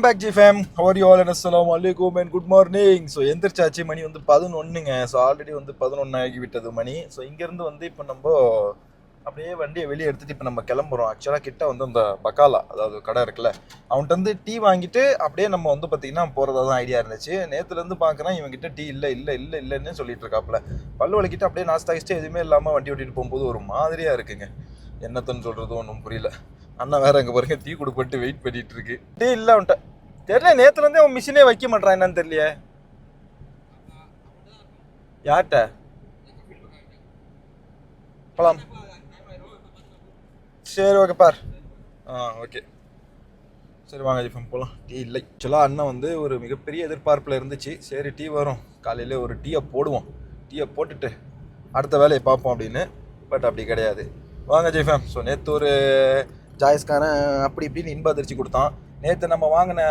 Welcome back G fam how are you all அஸ்லாம் அலைக்கும் and good morning so எந்திரிச்சாச்சு மணி வந்து பதினொன்றுங்க ஸோ ஆல்ரெடி வந்து பதினொன்று ஆகி விட்டது மணி. ஸோ இங்கேருந்து வந்து இப்போ நம்ம அப்படியே வண்டியை வெளியே எடுத்துகிட்டு இப்போ நம்ம கிளம்புறோம். ஆக்சுவலாக கிட்ட வந்து அந்த பக்காலா அதாவது கடை இருக்குல்ல அவன்கிட்ட வந்து டீ வாங்கிட்டு அப்படியே நம்ம வந்து பார்த்திங்கன்னா போகிறதா தான் ஐடியா இருந்துச்சு. நேற்றுலேருந்து பார்க்குறேன் இவங்ககிட்ட டீ இல்லை இல்லை இல்லை இல்லைன்னு சொல்லிட்டு இருக்காப்புல. பல்லு வலிக்கிட்டு அப்படியே நாஸ்தா கிஸ்ட்டு எதுவுமே இல்லாமல் வண்டி ஓட்டிட்டு போகும்போது ஒரு மாதிரியாக இருக்குங்க. என்னத்தன்னு சொல்கிறது ஒன்றும் புரியல. அண்ணா வேற அங்கே பாருங்க டீ கொடுப்பட்டு வெயிட் பண்ணிட்டு இருக்கு. டீ இல்லை அவன்கிட்ட. தெரியல நேற்றுலேருந்தே இருந்தே அவன் மிஷினே வைக்க மாட்டான் என்னன்னு தெரியலையே. யார்கிட்ட? போலாம். சரி ஓகே பார். ஆ ஓகே சரி வாங்க ஜிஃபம் போகலாம் டீ இல்லை. ஆக்சுவலாக அண்ணன் வந்து ஒரு மிகப்பெரிய எதிர்பார்ப்பில் இருந்துச்சு. சரி டீ வரும். காலையில் ஒரு டீயை போடுவோம். டீயை போட்டுட்டு அடுத்த வேலையை பார்ப்போம் அப்படின்னு. பட் அப்படி கிடையாது. வாங்க ஜெய்ஃபேம் ஸோ நேற்று ஒரு ஜாய்ஸ்கான அப்படி இப்படின்னு இன்ப அதிர்ச்சி கொடுத்தான். நேற்று நம்ம வாங்கின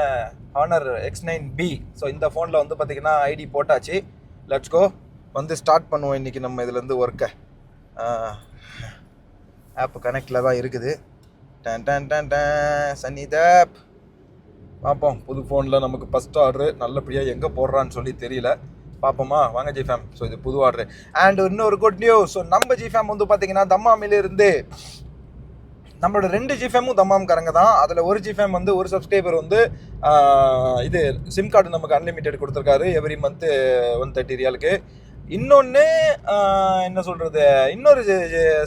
Honor X nine B so இந்த ஃபோனில் வந்து பார்த்திங்கன்னா ஐடி போட்டாச்சு. லெட்ஸ் கோ வந்து ஸ்டார்ட் பண்ணுவோம் இன்றைக்கி நம்ம இதுலேருந்து ஒர்க்கை ஆப் கனெக்டில் தான் இருக்குது. டேன் டேன் டேன் டேன். சன்னி தேப் பார்ப்போம் புது ஃபோனில் நமக்கு ஃபஸ்ட் ஆர்டரு நல்லபடியாக எங்கே போடுறான்னு சொல்லி தெரியல. பார்ப்போமா வாங்க ஜி ஃபேம் ஸோ இது புது ஆர்டர் அண்ட் இன்னொரு குட் நியூஸ் ஸோ நம்ம ஜி ஃபேம் வந்து பார்த்தீங்கன்னா தம்மாமிலிருந்து நம்மளோட ரெண்டு ஜிஃபேமும் தம்மாம்காரங்க தான். அதில் ஒரு ஜிஃபேம் வந்து ஒரு சப்ஸ்கிரைபர் வந்து இது சிம் கார்டு நமக்கு அன்லிமிட்டெட் கொடுத்துருக்காரு எவ்ரி மந்த்து ஒன் தேர்ட்டி ரியாலுக்கு இன்னொன்று என்ன சொல்கிறது இன்னொரு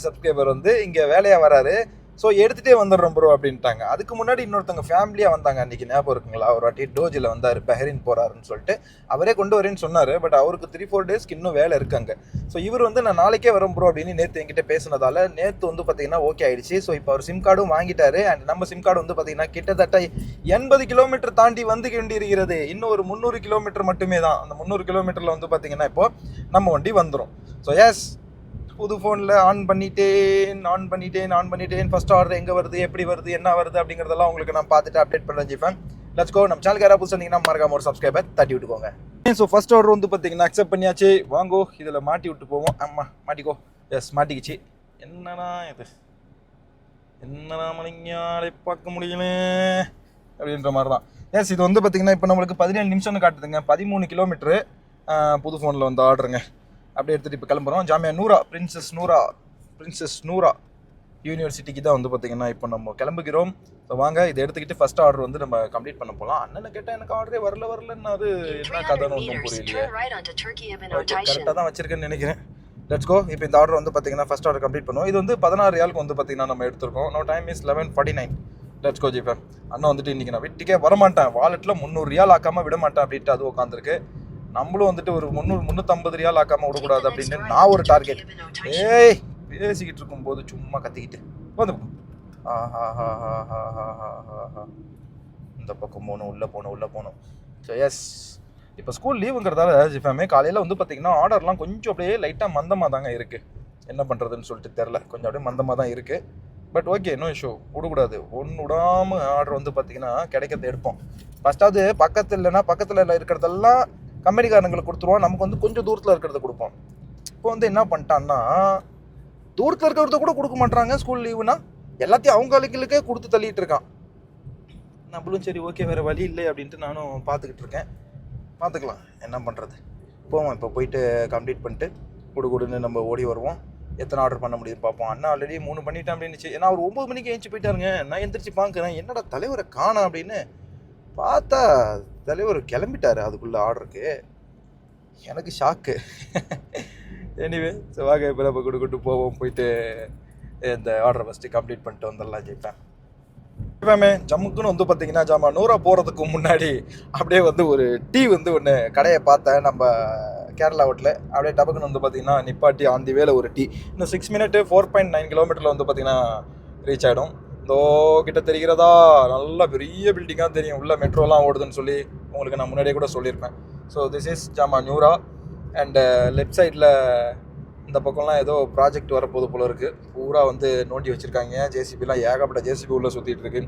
சப்ஸ்கிரைபர் வந்து இங்கே வேலையாக வராரு. ஸோ எடுத்துகிட்டே வந்துடுறோம் ப்ரோ அப்படின்ட்டாங்க. அதுக்கு முன்னாடி இன்னொருத்தவங்க ஃபேமிலியாக வந்தாங்க. அன்றைக்கி ஞாபகம் இருக்குங்களா? ஒரு வாட்டி டோஜில் வந்தார் பஹரின் போகிறாருன்னு சொல்லிட்டு. அவரே கொண்டு வரேன்னு சொன்னார். பட் அவருக்கு த்ரீ ஃபோர் டேஸ்க்கு இன்னும் வேலை இருக்காங்க ஸோ இவர் வந்து நான் நாளைக்கே வரும் ப்ரோ அப்படின்னு நேற்று என்கிட்ட பேசினதால நேற்று வந்து பார்த்தீங்கன்னா ஓகே ஆயிடுச்சு. ஸோ இப்போ அவர் சிம் கார்டும் வாங்கிட்டாரு. அண்ட் நம்ம சிம் கார்டு வந்து பார்த்தீங்கன்னா கிட்டத்தட்ட எண்பது கிலோமீட்டர் தாண்டி வந்து கொண்டிருக்கிறது. இன்னும் ஒரு முந்நூறு கிலோமீட்டர் மட்டுமே தான். அந்த முந்நூறு கிலோமீட்டரில் வந்து பார்த்தீங்கன்னா இப்போ நம்ம வண்டி வந்துடும் ஸோ எஸ் புது ஃபோனில் ஆன் பண்ணிட்டேன் ஆன் பண்ணிட்டேன் ஆன் பண்ணிட்டேன். ஃபஸ்ட் ஆர்டர் எங்கே வருது எப்படி வருது என்ன வருது அப்படிங்கிறதெல்லாம் உங்களுக்கு நான் பார்த்துட்டு அப்டேட் பண்ண வச்சுப்பேன் லட்ஸ் கோ நம்ம சேனலுக்கு யாராவது புதுசு மறக்காம ஒரு சப்ஸ்கிரைபர் தட்டி விட்டுக்கோங்க. ஸோ ஃபஸ்ட் ஆர்டர் வந்து பார்த்தீங்கன்னா அக்செப்ட் பண்ணியாச்சு. வாங்கோ இதில் மாட்டி விட்டு போவோம். ஆமாம் மாட்டிக்கோ. எஸ் மாட்டிக்கிச்சு. என்னடா இது? என்னடா மணிஞாலை பார்க்க முடியல. அப்படின்ற மாதிரி தான் எஸ் இது வந்து பார்த்தீங்கன்னா இப்போ நம்மளுக்கு பதினேழு நிமிஷம்னு காட்டுதுங்க. பதிமூணு கிலோமீட்ரு புது ஃபோனில் வந்து ஆர்டருங்க அப்படியே எடுத்துகிட்டு இப்போ கிளம்புறோம். Jamia Noura princess Noura princess Noura யூனிவர்சிட்டிக்கு தான் வந்து பார்த்தீங்கன்னா இப்போ நம்ம கிளம்புகிறோம். ஸோ வாங்க இதை எடுத்துக்கிட்டு ஃபர்ஸ்ட் ஆர்டர் வந்து நம்ம கம்ப்ளீட் பண்ண போகலாம் அண்ணனை கேட்டால் எனக்கு ஆர்டரே வரல வரலன்னு அது என்ன கதைன்னு ஒன்றும் புரியலையே. கரெக்டாக தான் வச்சிருக்கேன்னு நினைக்கிறேன். லெட்ஸ் கோ இப்போ இந்த ஆர்டர் வந்து பார்த்தீங்கன்னா ஃபர்ஸ்ட் ஆர்டர் கம்ப்ளீட் பண்ணுவோம். இது வந்து பதினாறு ரியாலுக்கு வந்து பார்த்தீங்கன்னா நம்ம எடுத்திருக்கோம். No time is eleven forty nine let's go GPay அண்ணா வந்துட்டு இன்றைக்கி நான் வீட்டுக்கே வரமாட்டேன். வாலெட்டில் முந்நூறு ரியால் ஆக்காமல் விட மாட்டேன் அப்படின்ட்டு அது உட்காந்துருக்கு நம்மளும் வந்துட்டு ஒரு முந்நூறு முந்நூற்றம்பது ரியால் ஆக்காமல் விடக்கூடாது அப்படின்னு நான் ஒரு டார்கெட் ஏய் பேசிக்கிட்டு இருக்கும்போது சும்மா கத்திக்கிட்டு. வந்து ஆஹா இந்த பக்கம் போகணும் உள்ளே போகணும் உள்ளே போகணும். ஸோ எஸ் இப்போ ஸ்கூல் லீவுங்கிறதால ஜிஃபாமே காலையில் வந்து பார்த்தீங்கன்னா ஆர்டர்லாம் கொஞ்சம் அப்படியே லைட்டாக மந்தமாக தாங்க இருக்குது என்ன பண்ணுறதுன்னு சொல்லிட்டு தெரில கொஞ்சம் அப்படியே மந்தமாக தான் இருக்குது பட் ஓகே நோ இஷ்யூ விடக்கூடாது. ஒன்று விடாமல் ஆர்டர் வந்து பார்த்தீங்கன்னா கிடைக்கிறத எடுப்போம். ஃபஸ்ட்டாவது பக்கத்தில் இல்லைன்னா பக்கத்தில் இருக்கிறதெல்லாம் கம்பெனிக்காரங்களுக்கு கொடுத்துருவோம். நமக்கு வந்து கொஞ்சம் தூரத்தில் இருக்கிறத கொடுப்போம். இப்போ வந்து என்ன பண்ணிட்டான்னா தூரத்தில் இருக்கிறத கூட கொடுக்க மாட்டாங்க ஸ்கூல் லீவுனா எல்லாத்தையும் அவங்க அழுக்களுக்கே கொடுத்து தள்ளிட்டு இருக்கான். நம்மளும் சரி ஓகே வேறு வழி இல்லை அப்படின்ட்டு நானும் பார்த்துக்கிட்டு இருக்கேன். பார்த்துக்கலாம் என்ன பண்ணுறது போவோம். இப்போ போயிட்டு கம்ப்ளீட் பண்ணிட்டு குடு குடுன்னு நம்ம ஓடி வருவோம். எத்தனை ஆர்டர் பண்ண முடியும் பார்ப்போம். அண்ணா ஆல்ரெடி மூணு பண்ணிட்டேன் அப்படின்னுச்சு. ஏன்னா அவர் ஒம்பது மணிக்கு எழுந்துச்சு போயிட்டாருங்க. நான் எந்திரிச்சு பார்க்குறேன். என்னடா தலைவரை காணோம் அப்படின்னு பார்த்தா தலைவர் கிளம்பிட்டார் அதுக்குள்ளே ஆர்டருக்கு. எனக்கு ஷாக்கு எனிவே ஸோ வாங்க இப்போ நம்ம கொண்டு கொண்டு போவோம் போயிட்டு இந்த ஆர்டரை ஃபஸ்ட்டு கம்ப்ளீட் பண்ணிட்டு வந்துடலாம் ஜெயிப்பேன் எப்பவுமே ஜம்முக்குன்னு வந்து பார்த்தீங்கன்னா ஜாமா நூறா போகிறதுக்கு முன்னாடி அப்படியே வந்து ஒரு டீ வந்து ஒன்று கடையை பார்த்தேன் நம்ம கேரளா ஹோட்டல் அப்படியே டபக்குன்னு வந்து பார்த்தீங்கன்னா நிப்பாட்டி ஆன் தி ஒரு டீ. இன்னும் six minute four point nine கிலோமீட்டரில் வந்து பார்த்தீங்கன்னா ரீச் ஆகிடும் இதோ கிட்ட தெரிகிறதா நல்லா பெரிய பில்டிங்காக தெரியும். உள்ள மெட்ரோலாம் ஓடுதுன்னு சொல்லி உங்களுக்கு நான் முன்னாடியே கூட சொல்லியிருப்பேன். ஸோ திஸ் இஸ் ஜாமா நியூரா அண்டு லெஃப்ட் சைடில் இந்த பக்கம்லாம் ஏதோ ப்ராஜெக்ட் வரப்போது போல இருக்குது பூரா வந்து நோண்டி வச்சுருக்காங்க. ஜேசிபிலாம் ஏகப்பட்ட ஜேசிபி உள்ளே சுற்றிட்டு இருக்கு.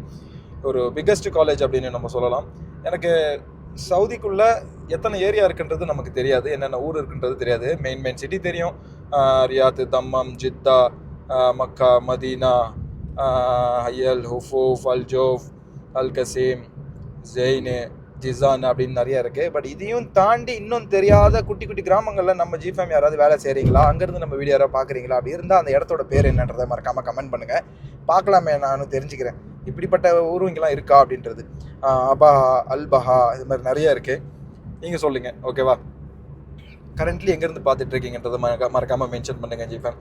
ஒரு பிக்கஸ்ட் காலேஜ் அப்படின்னு நம்ம சொல்லலாம். எனக்கு சவுதிக்குள்ளே எத்தனை ஏரியா இருக்குன்றது நமக்கு தெரியாது. என்னென்ன ஊர் இருக்குன்றது தெரியாது. மெயின் மெயின் சிட்டி தெரியும். Riyadh Dammam Jeddah Makkah Madinah Hail Hofuf Al Jouf Al Qassim Jain Jizan அப்படின்னு நிறைய இருக்குது பட் இதையும் தாண்டி இன்னும் தெரியாத குட்டி குட்டி கிராமங்களில் நம்ம ஜிஃபேம் யாராவது வேலை செய்கிறீங்களா அங்கேருந்து நம்ம வீடியோ யாராவது பார்க்குறீங்களா? அப்படி இருந்தால் அந்த இடத்தோட பேர் என்னன்றதை மறக்காமல் கமெண்ட் பண்ணுங்கள் பார்க்கலாமே நானும் தெரிஞ்சுக்கிறேன். இப்படிப்பட்ட ஊரும் இங்கெல்லாம் இருக்கா அப்படின்றது. அபஹா அல்பஹா இது மாதிரி நிறைய இருக்குது நீங்கள் சொல்லுங்கள் ஓகேவா கரண்ட்லி எங்கேருந்து பார்த்துட்டு இருக்கீங்கன்றதை மறக்க மறக்காமல் மென்ஷன் பண்ணுங்கள் ஜிஃபேம்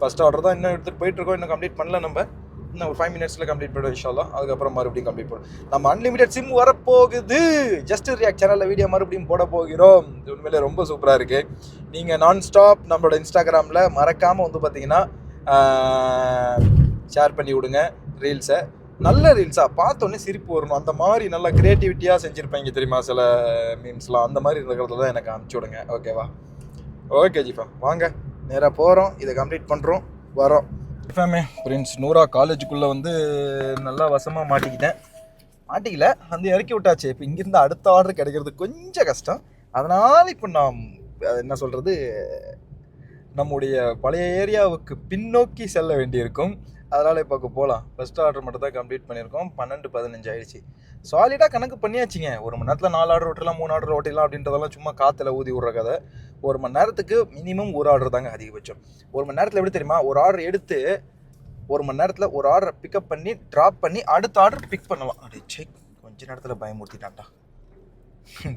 ஃபஸ்ட் ஆர்டர் தான் இன்னும் எடுத்துகிட்டு போயிட்டுருக்கோம் இன்னும் கம்ப்ளீட் பண்ணல நம்ம. இன்னும் ஒரு ஃபைவ் மினிட்ஸில் கம்ப்ளீட் பண்ணுவோம் இன்ஷால்லாம் அதுக்கப்புறம் மறுபடியும் கம்ப்ளீட் பண்ணுவோம் நம்ம அன்லிமிடெட் சிம் வரப்போகுது. ஜஸ்ட் ரியாக்ட் சேனலில் வீடியோ மறுபடியும் போட போகிறோம். இது உண்மையிலே ரொம்ப சூப்பராக இருக்குது நீங்கள் நான் ஸ்டாப் நம்மளோட இன்ஸ்டாகிராமில் மறக்காமல் வந்து பார்த்தீங்கன்னா ஷேர் பண்ணி விடுங்க ரீல்ஸை நல்ல ரீல்ஸாக பார்த்தோன்னே சிரிப்பு வரணும். அந்த மாதிரி நல்லா க்ரியேட்டிவிட்டியாக செஞ்சுருப்பாங்க தெரியுமா? சில மீம்ஸ்லாம் அந்த மாதிரி இருக்கிறதுல தான் எனக்கு அனுப்பிச்சி விடுங்க. ஓகேவா ஓகே ஜிஃபா. வாங்க. நேராக போகிறோம் இதை கம்ப்ளீட் பண்ணுறோம் வரோம். ஜிஃபாமே பிரின்ஸ் நூறா காலேஜுக்குள்ளே வந்து நல்லா வசமாக மாட்டிக்கிட்டேன். மாட்டிக்கல வந்து இறக்கி விட்டாச்சு. இப்போ இங்கேருந்து அடுத்த ஆர்டர் கிடைக்கிறது கொஞ்சம் கஷ்டம். அதனால் இப்போ நாம் என்ன சொல்கிறது நம்முடைய பழைய ஏரியாவுக்கு பின்னோக்கி செல்ல வேண்டியிருக்கும். அதனால் இப்போ போகலாம் ஃபஸ்ட் ஆர்டர் மட்டும் தான் கம்ப்ளீட் பண்ணியிருக்கோம். பன்னெண்டு பதினஞ்சு ஆயிடுச்சு. சாலிடாக கணக்கு பண்ணியாச்சுங்க. ஒரு மணி நேரத்தில் நாலு ஆர்டர் ஓட்டலாம் மூணு ஆர்டர் ஓட்டலாம் அப்படின்றதெல்லாம் சும்மா காற்றுல ஊதி விடுற கதை. ஒரு மணி நேரத்துக்கு மினிமம் ஒரு ஆர்டர் தாங்க அதிகபட்சம். ஒரு மணி நேரத்தில் எப்படி தெரியுமா? ஒரு ஆர்டர் எடுத்து ஒரு மணி நேரத்தில் ஒரு ஆர்டரை பிக்கப் பண்ணி ட்ராப் பண்ணி அடுத்த ஆர்டர் பிக் பண்ணலாம். அப்படி சே கொஞ்ச நேரத்தில் பயமுறுத்திட்டான்டா.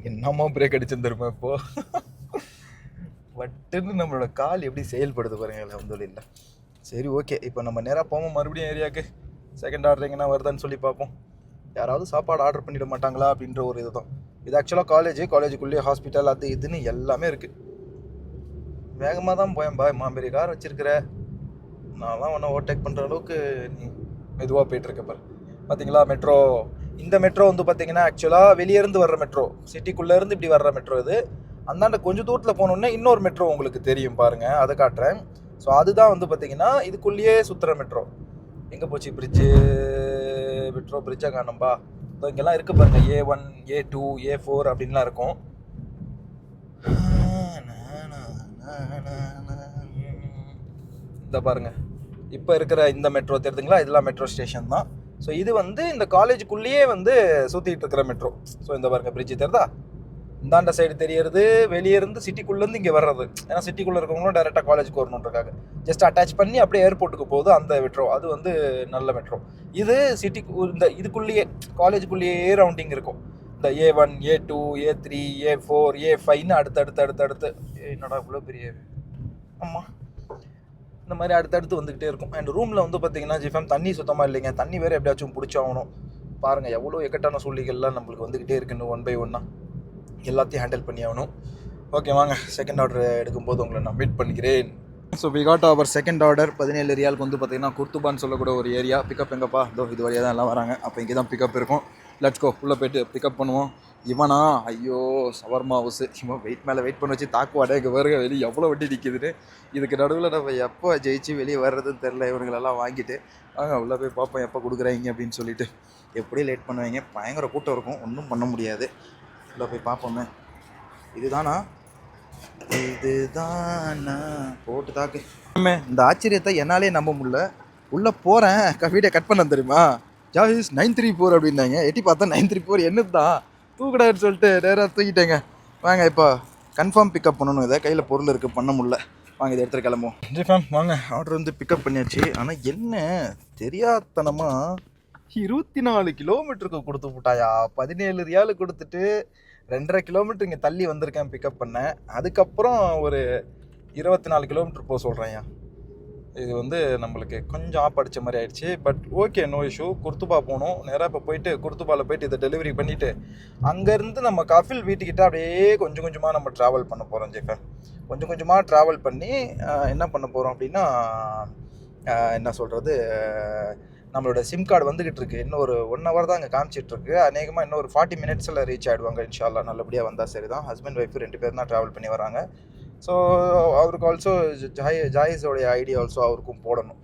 என்னம்மா பிரேக் அடிச்சிருந்துருமே இப்போ? வட்டுன்னு நம்மளோட கால் எப்படி செயல்படுது பாருங்க அலமதுல்ல சரி ஓகே இப்போ நம்ம நேராக போவோம் மறுபடியும் ஏரியாவுக்கு செகண்ட் ஆர்டர் எங்கன்னா வருதான்னு சொல்லி பார்ப்போம். யாராவது சாப்பாடு ஆர்டர் பண்ணிட மாட்டாங்களா அப்படின்ற ஒரு இதுதான். இது ஆக்சுவலாக காலேஜ் காலேஜுக்குள்ளேயே ஹாஸ்பிட்டல் அது இதுன்னு எல்லாமே இருக்குது வேகமாக தான் போயேன் மாம்பெரி மாம்பெரிய கார் வச்சுருக்கிற. நான்லாம் ஒன்றும் ஓவர்டேக் பண்ணுற அளவுக்கு நீ மெதுவாக போயிட்டுருக்க பாரு. பார்த்தீங்களா மெட்ரோ இந்த மெட்ரோ வந்து பார்த்தீங்கன்னா ஆக்சுவலாக வெளியேருந்து வர்ற மெட்ரோ சிட்டிக்குள்ளேருந்து இப்படி வர்ற மெட்ரோ இது. அந்தாண்ட கொஞ்சம் தூரத்தில் போனோன்னே இன்னொரு மெட்ரோ உங்களுக்கு தெரியும் பாருங்கள் அதை காட்டுறேன். ஸோ அதுதான் வந்து பார்த்தீங்கன்னா இதுக்குள்ளேயே சுற்றுற மெட்ரோ எங்கே போச்சு? பிரிட்ஜு மெட்ரோ பிரிட்ஜாக காணும்பா. ஸோ இங்கெல்லாம் இருக்குது பாருங்க. A one A two A four அப்படின்லாம் இருக்கும். இந்த பாருங்க. இப்போ இருக்கிற இந்த மெட்ரோ தெரியுதுங்களா? இதெல்லாம் மெட்ரோ ஸ்டேஷன் தான். ஸோ இது வந்து இந்த காலேஜுக்குள்ளேயே வந்து சுற்றிட்டு இருக்கிற மெட்ரோ ஸோ இந்த பாருங்க பிரிட்ஜ் தெரியுதா? இந்தாண்ட சைடு தெரியறது வெளியே இருந்து சிட்டிக்குள்ளேருந்து இங்கே வர்றது. ஏன்னா சிட்டிக்குள்ளே இருக்கவங்களும் டேரெக்டாக காலேஜுக்கு வரணுன்றக்காக ஜஸ்ட் அட்டாச் பண்ணி அப்படியே ஏர்போர்ட்டுக்கு போகுது அந்த மெட்ரோ அது வந்து நல்ல மெட்ரோ இது சிட்டி இந்த இதுக்குள்ளேயே காலேஜுக்குள்ளேயே ரவுண்டிங் இருக்கும். இந்த A one A two A three A four A ஃபைவ்னு அடுத்து அடுத்து அடுத்து அடுத்து. என்னடா இவ்வளோ பெரிய ஆமாம் இந்த மாதிரி அடுத்தடுத்து வந்துக்கிட்டே இருக்கும். அண்ட் ரூமில் வந்து பார்த்தீங்கன்னா ஜிஃபம் தண்ணி சுத்தமாக இல்லைங்க. தண்ணி வேறு எப்படியாச்சும் பிடிச்சாகணும். பாருங்கள் எவ்வளோ எக்கட்டான சூழ்நிலைகள்லாம் நம்மளுக்கு வந்துக்கிட்டே இருக்குன்னு ஒன் பை ஒன்னாக எல்லாத்தையும் ஹேண்டில் பண்ணி ஆகணும். ஓகே வாங்க. செகண்ட் ஆர்டர் எடுக்கும்போது உங்களை நான் மீட் பண்ணிக்கிறேன். So we got our second order பதினேழு ஏரியாவுக்கு வந்து பார்த்தீங்கன்னா குர்த்துபான்னு சொல்லக்கூட ஒரு ஏரியா பிக்கப் எங்கப்பா? இதோ இது வழியாக தான் எல்லாம் வராங்க. அப்போ இங்கே தான் பிக்கப் இருக்கும். லெட்ஸ் கோ உள்ளே போயிட்டு பிக்கப் பண்ணுவோம். இவனா? ஐயோ சவர்மா ஹவுஸ் இவன் வெயிட் மேலே வெயிட் பண்ண வச்சு தாக்குவாடே இங்கே வருக வெளியே எவ்வளோ வட்டி நிற்கிதுன்னு இதுக்கு நடுவில் நம்ம எப்போ ஜெயிச்சு வெளியே வர்றதுன்னு தெரில இவங்களெல்லாம் வாங்கிட்டு வாங்க உள்ளே போய் பார்ப்போம் எப்போ கொடுக்குறாங்க அப்படின்னு சொல்லிட்டு. எப்படி லேட் பண்ணுவாங்க. பயங்கர கூட்டம் இருக்கும். ஒன்றும் பண்ண முடியாது. உள்ளே போய் பார்ப்போமே. இதுதானா? இதுதானா? போட்டு தாக்கு. இந்த ஆச்சரியத்தை என்னாலே நம்ப முடியல. உள்ளே போகிறேன் வீடியோ கட் பண்ண தெரியுமா? ஜாவிஸ் நைன் த்ரீ ஃபோர் அப்படின்னாங்க. எட்டி பார்த்தா நைன் த்ரீ ஃபோர் என்னது தான் தூக்கடான்னு சொல்லிட்டு நேராக தூக்கிட்டேங்க. வாங்க இப்போ கன்ஃபார்ம் பிக்கப் பண்ணணும். இதை கையில் பொருள் இருக்குது பண்ண முடியல. வாங்க இதை எடுத்துகிட்டு கிளம்புவோம். ஜி ஃபேம் வாங்க. ஆர்டர் வந்து பிக்கப் பண்ணியாச்சு. ஆனால் என்ன? தெரியாதனமாக இருபத்தி நாலு கிலோமீட்டருக்கு கொடுத்து விட்டாயா? பதினேழு ரியாலு கொடுத்துட்டு ரெண்டரை கிலோமீட்டர் இங்கே தள்ளி வந்திருக்கேன் பிக்கப் பண்ணேன் அதுக்கப்புறம் ஒரு இருபத்தி நாலு கிலோமீட்டர் போக சொல்கிறேன்யா இது வந்து நம்மளுக்கு கொஞ்சம் ஆப் மாதிரி ஆயிடுச்சு. பட் ஓகே நோ இஷ்யூ குர்த்துபா போகணும் நேராக இப்போ போயிட்டு குர்த்துபாவில் போயிட்டு இதை டெலிவரி பண்ணிவிட்டு அங்கேருந்து நம்ம கஃபில் வீட்டுக்கிட்ட அப்படியே கொஞ்சம் கொஞ்சமாக நம்ம ட்ராவல் பண்ண போகிறோம் ஜெஃபன் கொஞ்சம் கொஞ்சமாக ட்ராவல் பண்ணி என்ன பண்ண போகிறோம் அப்படின்னா என்ன சொல்கிறது நம்மளோட சிம் கார்டு வந்துகிட்டு இருக்கு இன்னும் ஒரு ஒன் ஹவர் தான் அங்கே காமிச்சிட்டு இருக்கு அநேகமாக இன்னும் ஒரு ஃபார்ட்டி மினிட்ஸில் ரீச் ஆகிடுவாங்க இன்ஷால்லா நல்லபடியாக வந்தால் சரி தான் ஹஸ்பண்ட் ஒய்ஃப் ரெண்டு பேர் தான் ட்ராவல் பண்ணி வராங்க. ஸோ அவருக்கு ஆல்சோ ஜாய் ஜாயிஸோடைய ஐடியா ஆல்சோ அவருக்கும் போடணும்.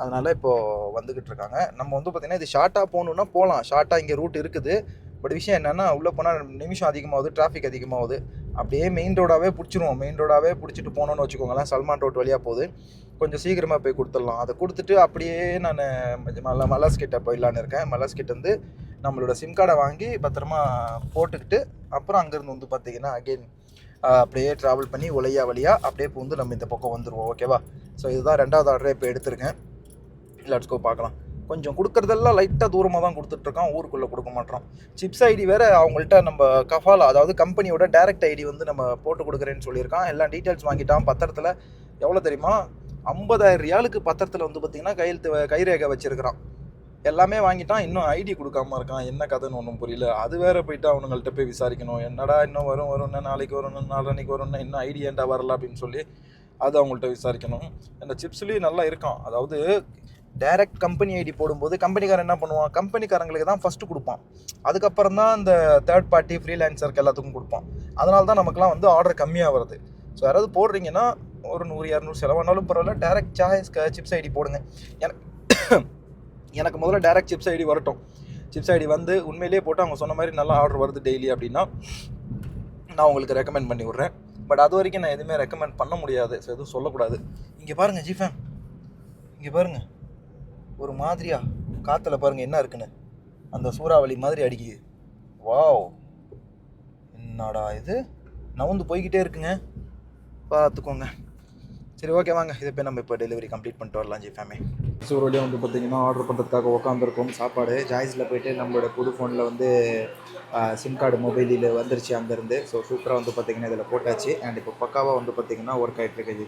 அதனால் இப்போது வந்துக்கிட்டு இருக்காங்க நம்ம வந்து பார்த்திங்கன்னா இது ஷார்ட்டாக போகணுன்னா போகலாம். ஷார்ட்டாக இங்கே ரூட் இருக்குது. பட் விஷயம் என்னென்னா உள்ளே போனால் நிமிஷம் அதிகமாகுது டிராஃபிக் அதிகமாகுது. அப்படியே மெயின் ரோடாகவே பிடிச்சிருவோம். மெயின் ரோடாகவே பிடிச்சிட்டு போனோம்னு வச்சுக்கோங்களேன் சல்மான் ரோட் வழியாக போகுது. கொஞ்சம் சீக்கிரமாக போய் கொடுத்துடலாம். அதை கொடுத்துட்டு அப்படியே நான் மல மலாஸ் கிட்ட போயிடலான்னு இருக்கேன். மலாஸ் கிட்ட வந்து நம்மளோட சிம் கார்டை வாங்கி பத்திரமா போட்டுக்கிட்டு அப்புறம் அங்கேருந்து வந்து பார்த்தீங்கன்னா அகெயின் அப்படியே ட்ராவல் பண்ணி ஒலையா வழியாக அப்படியே பூந்து நம்ம இந்த பக்கம் வந்துடுவோம் ஓகேவா ஸோ இதுதான் ரெண்டாவது ஆர்டரே இப்போ எடுத்திருக்கேன். லட்ஸ்கோ பார்க்கலாம். கொஞ்சம் கொடுக்குறதெல்லாம் லைட்டாக தூரமாக தான் கொடுத்துட்ருக்கான். ஊருக்குள்ளே கொடுக்க மாட்டோம் சிப்ஸ் ஐடி வேறு அவங்கள்ட்ட நம்ம கஃபாலா அதாவது கம்பெனியோட டைரக்ட் ஐடி வந்து நம்ம போட்டு கொடுக்குறேன்னு சொல்லியிருக்கான். எல்லாம் டீட்டெயில்ஸ் வாங்கிட்டான். பத்திரத்தில் எவ்வளோ தெரியுமா? ஐம்பதாயிரம் ரியாலுக்கு பத்திரத்தில் வந்து பார்த்திங்கன்னா கையெழுத்து கைரேகை வச்சுருக்கிறான். எல்லாமே வாங்கிட்டான். இன்னும் ஐடி கொடுக்காம இருக்கான். என்ன கதைன்னு ஒன்றும் புரியல. அது வேற போயிட்டு அவனுங்கள்ட்ட போய் விசாரிக்கணும். என்னடா இன்னும் வரும் வரும்னு நாளைக்கு வரும்னு நாளன்னைக்கு வரும்னு இன்னும் ஐடி ஏண்டா வரல அப்படின்னு சொல்லி அது அவங்கள்ட்ட விசாரிக்கணும். அந்த சிப்ஸ்லேயும் நல்லா இருக்கான். அதாவது டைரக்ட் கம்பெனி ஐடி போடும்போது கம்பெனிக்காரன் என்ன பண்ணுவான்? கம்பெனிக்காரங்களுக்கு தான் ஃபஸ்ட்டு கொடுப்பான். அதுக்கப்புறம் தான் இந்த தேர்ட் பார்ட்டி ஃப்ரீலான்சருக்கு எல்லாத்துக்கும் கொடுப்பான். அதனால தான் நமக்குலாம் வந்து ஆர்டர் கம்மியாக வருது. ஸோ யாராவது போடுறீங்கன்னா ஒரு நூறு இரநூறு செலவானாலும் பரவாயில்ல. டேரக்ட் சாய்ஸ் சிப்ஸ் ஐடி போடுங்க. எனக்கு எனக்கு முதல்ல டேரக்ட் சிப்ஸ் ஐடி வரட்டும். சிப்ஸ் ஐடி வந்து உண்மையிலேயே போட்டு அவங்க சொன்ன மாதிரி நல்லா ஆர்டர் வருது டெய்லி அப்படின்னா நான் உங்களுக்கு ரெக்கமெண்ட் பண்ணி விட்றேன். பட் அது வரைக்கும் நான் எதுவுமே ரெக்கமெண்ட் பண்ண முடியாது. ஸோ எதுவும் சொல்லக்கூடாது. இங்கே பாருங்கள் ஜிஃபேம் இங்கே பாருங்கள் ஒரு மாதிரியா? காற்றுல பாருங்கள் என்ன இருக்குன்னு. அந்த சூறாவளி மாதிரி அடிக்குது. வாவ்! என்னடா இது? நவுந்து போய்கிட்டே இருக்குங்க. பார்த்துக்கோங்க. சரி ஓகே வாங்க. இதை போய் நம்ம இப்போ டெலிவரி கம்ப்ளீட் பண்ணிட்டு வரலாம் ஜி ஃபேமே வந்து பார்த்தீங்கன்னா ஆர்டர் பண்ணுறதுக்காக உட்காந்துருக்கோம் சாப்பாடு ஜாய்ஸில் போயிட்டு நம்மளோட புது ஃபோனில் வந்து சிம் கார்டு மொபைலில் வந்துருச்சு அங்கேருந்து. ஸோ சூப்பராக வந்து பார்த்தீங்கன்னா இதில் போட்டாச்சு. அண்ட் இப்போ பக்காவாக வந்து பார்த்தீங்கன்னா ஒர்க் ஆகிட்டு இருக்கு ஜி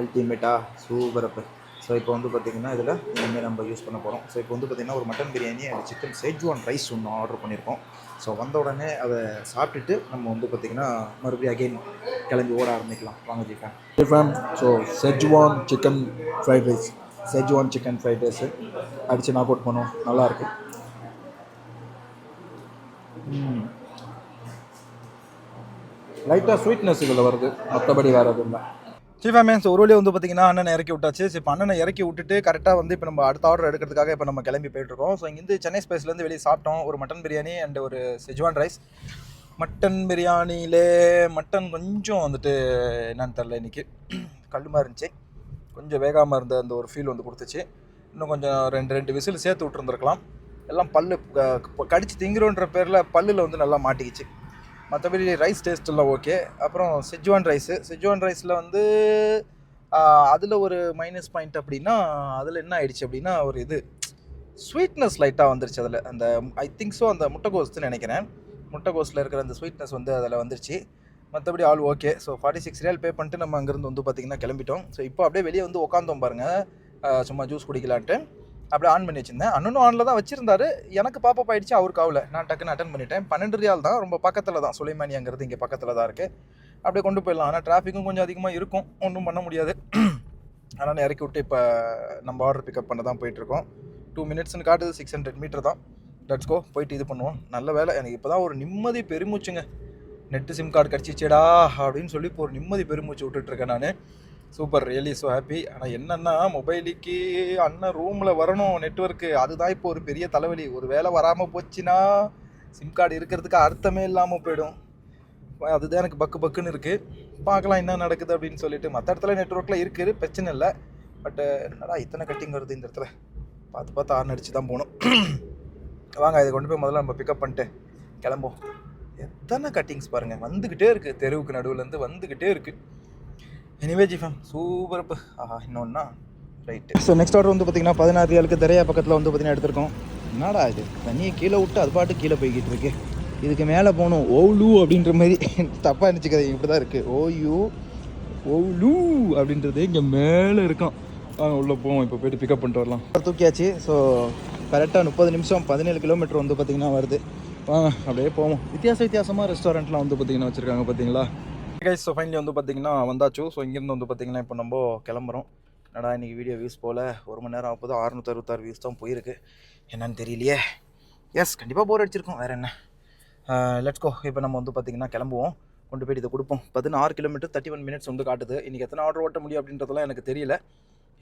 அல்டிமேட்டாக சூப்பர் அப்போ ஸோ இப்போ வந்து பார்த்திங்கன்னா இதில் இனிமேல் நம்ம யூஸ் பண்ண போகிறோம் ஸோ இப்போ வந்து பார்த்திங்கன்னா ஒரு mutton biryani and chicken schezwan rice ஒன்று ஆர்டர் பண்ணியிருக்கோம் ஸோ வந்த உடனே அதை சாப்பிட்டுட்டு நம்ம வந்து பார்த்திங்கன்னா மறுபடியும் அகைன் கிளம்பி ஓட ஆரம்பிக்கலாம். வாங்க ஜிஃபேன் so schezwan chicken fried rice schezwan chicken fried rice அடித்து நாக் அவுட் பண்ணுவோம். நல்லாயிருக்கும் லைட்டாக ஸ்வீட்னஸ் இதில் வருது. மற்றபடி வேறு எதுவும் இல்லை. சீஃபா ஸோ ஒரு வழியாக வந்து பார்த்தீங்கன்னா அண்ணனை இறக்கி விட்டாச்சு. ஸோ இப்போ அண்ணனை இறக்கி விட்டுட்டு கரெக்டாக வந்து இப்போ நம்ம அடுத்த ஆர்டர் எடுக்கிறதுக்காக இப்போ நம்ம கிளம்பி போயிட்டுருக்கோம் ஸோ இங்கேருந்து சென்னை ஸ்பேஸ்லேருந்து வெளியே சாப்பிட்டோம். ஒரு மட்டன் பிரியாணி அண்ட் ஒரு செஜ்வான் ரைஸ் மட்டன் பிரியாணியிலே மட்டன் கொஞ்சம் வந்துட்டு என்னன்னு தெரில இன்றைக்கி கல்லுமா இருந்துச்சு. கொஞ்சம் வேகாமல் இருந்த அந்த ஒரு ஃபீல் வந்து கொடுத்துச்சு. இன்னும் கொஞ்சம் ரெண்டு ரெண்டு விசில் சேர்த்து விட்டுருந்துருக்கலாம். எல்லாம் பல்லு கடிச்சு திங்கிறோன்ற பேரில் பல்லில் வந்து நல்லா மாட்டிக்கிச்சு. மற்றபடி ரைஸ் டேஸ்ட்டெல்லாம் ஓகே அப்புறம் செஜ்வான் ரைஸு செஜ்வான் ரைஸில் வந்து அதில் ஒரு மைனஸ் பாயிண்ட் அப்படின்னா அதில் என்ன ஆயிடுச்சு அப்படின்னா ஒரு இது ஸ்வீட்னஸ் லைட்டாக வந்துருச்சு அதில். அந்த ஐ திங்க் ஸோ அந்த முட்டைகோஸ்ன்னு நினைக்கிறேன். முட்டைகோஸில் இருக்கிற அந்த ஸ்வீட்னஸ் வந்து அதில் வந்துருச்சு. மற்றபடி all okay so forty six riyal pay பண்ணிட்டு நம்ம அங்கேருந்து வந்து பார்த்திங்கன்னா கிளம்பிட்டோம். ஸோ இப்போ அப்படியே வெளியே வந்து உட்காந்தோம் பாருங்கள் சும்மா ஜூஸ் குடிக்கலான்ட்டு. அப்படியே ஆன் பண்ணி வச்சிருந்தேன். அண்ணனும் ஆனில் தான் வச்சிருந்தாரு. எனக்கு பாப்பா ஆயிடுச்சு அவருக்கு ஆகல. நான் டக்குன்னு அட்டன் பண்ணிட்டேன். பன்னெண்டு ரியால் தான். ரொம்ப பக்கத்தில் தான். சுலைமானியாங்கிறது இங்கே பக்கத்தில் தான் இருக்குது அப்படியே கொண்டு போயிடலாம். ஆனால் டிராஃபிக்கும் கொஞ்சம் அதிகமாக இருக்கும். ஒன்றும் பண்ண முடியாது. அதனால் இறக்கி விட்டு இப்போ நம்ம ஆர்டர் பிக்கப் பண்ண தான் போயிட்டுருக்கோம் டூ மினிட்ஸ்னு காட்டுது. சிக்ஸ் ஹண்ட்ரட் மீட்டர் தான். லெட்ஸ்கோ போயிட்டு இது பண்ணுவோம். நல்ல வேலை. எனக்கு இப்போ தான் ஒரு நிம்மதி பெருமூச்சுங்க. நெட்டு சிம் கார்டு கிடச்சிச்சேடா அப்படின்னு சொல்லி இப்போ ஒரு நிம்மதி பெருமூச்சு விட்டுட்ருக்கேன் நான். சூப்பர் ரியலி ஸோ ஹாப்பி ஆனால் என்னென்னா மொபைலுக்கு அண்ணன் ரூமில் வரணும் நெட்ஒர்க்கு அதுதான் இப்போ ஒரு பெரிய தலைவலி. ஒரு வேலை வராமல் போச்சுன்னா சிம் கார்டு இருக்கிறதுக்கு அர்த்தமே இல்லாமல் போயிடும். அதுதான் எனக்கு பக்கு பக்குன்னு இருக்குது பார்க்கலாம் என்ன நடக்குது அப்படின்னு சொல்லிட்டு. மற்ற இடத்துல நெட்ஒர்க்கில் இருக்குது பிரச்சனை இல்லை. பட்டு என்னடா இத்தனை கட்டிங் வருது இந்த இடத்துல? பார்த்து பார்த்து ஆர்ன் அடித்து தான் போகணும். வாங்க இதை கொண்டு போய் முதல்ல நம்ம பிக்கப் பண்ணிட்டு கிளம்போம் எத்தனை கட்டிங்ஸ் பாருங்கள் வந்துக்கிட்டே இருக்குது தெருவுக்கு நடுவுலேருந்து வந்துக்கிட்டே இருக்குது எனிவே ஜிஃபம் சூப்பர் இப்போ ஆஹா இன்னொன்னா ரைட்டு ஸோ நெக்ஸ்ட் ஆர்டர் வந்து பார்த்தீங்கன்னா பதினாறு ரியாலுக்கு தரையா பக்கத்தில் வந்து பார்த்தீங்கன்னா எடுத்திருக்கோம். என்னடா இது? தண்ணியை கீழே விட்டு அது பாட்டு கீழே போய்கிட்டு இருக்கு. இதுக்கு மேலே போகணும். ஓலு அப்படின்ற மாதிரி தப்பாக நினச்சிக்காதீங்க. இப்படி தான் இருக்குது ஓயூ ஓலு அப்படின்றது இங்கே மேலே இருக்கான் உள்ளே போவோம். இப்போ போயிட்டு பிக்கப் பண்ணிட்டு வரலாம். தூக்கியாச்சு. ஸோ கரெக்டாக முப்பது நிமிஷம் பதினேழு கிலோமீட்டர் வந்து பார்த்திங்கன்னா வருது. அப்படியே போவோம். வித்தியாச வித்தியாசமாக ரெஸ்டாரண்ட்லாம் வந்து பார்த்திங்கன்னா வச்சுருக்காங்க பார்த்தீங்களா கைஸ் ஸோ ஃபைனலி வந்து பார்த்தீங்கன்னா வந்தாச்சு. ஸோ இங்கேருந்து வந்து பார்த்தீங்கன்னா இப்போ நம்ம கிளம்புறோம். என்னடா இன்றைக்கி வீடியோ வியூஸ் போல்? ஒரு மணி நேரம் ஆகும்போது அறுநூத்தறுபத்தாறு வியூஸ் தான் போயிருக்கு. என்னன்னு தெரியலையே. எஸ் கண்டிப்பாக போர் அடிச்சிருக்கோம். வேறு என்ன? லெட்ஸ் கோ இப்போ நம்ம வந்து பார்த்திங்கன்னா கிளம்புவோம். கொண்டு போயிட்டு இதை கொடுப்போம். பதினாறு கிலோமீட்டர் தேர்ட்டி ஒன் மினிட்ஸ் வந்து காட்டுது. இன்றைக்கி எத்தனை ஆர்டர் ஓட்ட முடியும் அப்படின்றதெல்லாம் எனக்கு தெரியல.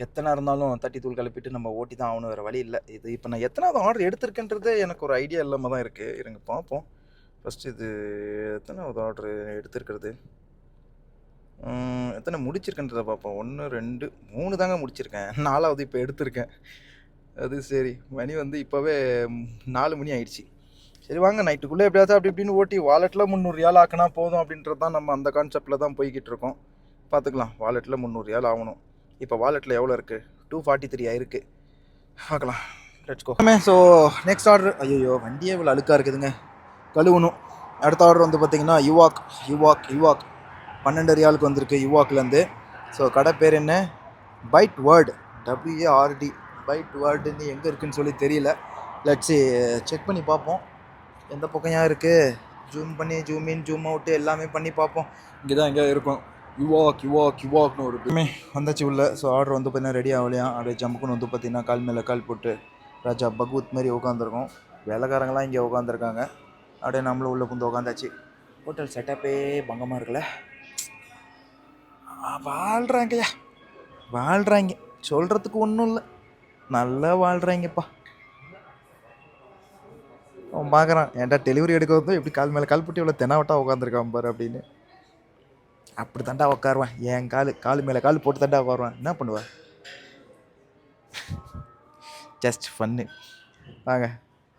எத்தனை இருந்தாலும் தட்டி தூள் கிளப்பிட்டு நம்ம ஓட்டி தான் ஆகணும். வேறு வழி இல்லை. இது இப்போ நான் எத்தனாவது ஆர்டர் எடுத்திருக்கேன்றது எனக்கு ஒரு ஐடியா இல்லாமல் தான் இருக்குது இருங்க பார்ப்போம். ஃபஸ்ட்டு இது எத்தனாவது ஆர்டர் எடுத்திருக்கிறது? எத்தனை முடிச்சிருக்கேன்றத பார்ப்போம். ஒன்று ரெண்டு மூணு தாங்க முடிச்சிருக்கேன். நாலாவது இப்போ எடுத்திருக்கேன். அது சரி. மணி வந்து இப்போவே நாலு மணி ஆயிடுச்சு. சரி வாங்க நைட்டுக்குள்ளே எப்படியாவது அப்படி இப்படின்னு ஓட்டி வாலெட்டில் முந்நூறு ரியால் ஆக்கினா போதும் அப்படின்றது தான் நம்ம அந்த கான்செப்டில் தான் போய்கிட்டு இருக்கோம். பார்த்துக்கலாம். வாலெட்டில் முந்நூறு ரியால் ஆகணும். இப்போ வாலெட்டில் எவ்வளோ இருக்குது டூ ஃபார்ட்டி த்ரீ ஆயிருக்கு. பார்க்கலாம். Let's go so next order ஐயோ வண்டியே இவ்வளோ அழுக்காக இருக்குதுங்க. கழுவணும். அடுத்த ஆர்டர் வந்து பார்த்தீங்கன்னா யுவாக் யுவாக் யுவாக் பன்னெண்டு ரியாலுக்கு வந்திருக்கு யுவாக்லேருந்து ஸோ கடை பேர் என்ன? Bite word. W R D bite வேர்டுன்னு எங்கே இருக்குன்னு சொல்லி தெரியல. லட்ஸி செக் பண்ணி பார்ப்போம். எந்த பக்கம் இருக்குது ஜூம் பண்ணி ஜூம் இன் ஜூம் அவுட்டு எல்லாமே பண்ணி பார்ப்போம். இங்கே தான் எங்கே இருக்கும். யுவாக் யுவாக் யுவாக்னு ஒரு பேமே வந்தாச்சு உள்ள. ஸோ ஆர்டர் வந்து பார்த்தீங்கன்னா ரெடி ஆகலையா? அப்படியே ஜம்முக்குன்னு வந்து பார்த்தீங்கன்னா கால் மேலே கால் போட்டு ராஜா பகவத் மாதிரி உட்காந்துருக்கோம். வேலைக்காரங்களாம் இங்கே உட்காந்துருக்காங்க. அப்படியே நம்மளும் உள்ளே புந்து உட்காந்தாச்சு ஹோட்டல் செட்டப்பே பங்கமாக இருக்குல்ல வாழ்கிறாங்கய்யா வாழ்கிறாங்க சொல்கிறதுக்கு ஒன்றும் இல்லை. நல்லா வாழ்கிறாங்கப்பா அவன் பார்க்குறான் ஏன்டா டெலிவரி எடுக்க வந்து எப்படி கால் மேலே கால் போட்டு இவ்வளோ தெனாவட்டா உட்காந்துருக்கான் பாரு அப்படின்னு. அப்படி தாண்டா உட்காருவேன் என் கால் கால் மேலே கால் போட்டு தாண்டா உட்காருவேன் என்ன பண்ணுவேன் ஜஸ்ட் ஃபன்னு வாங்க.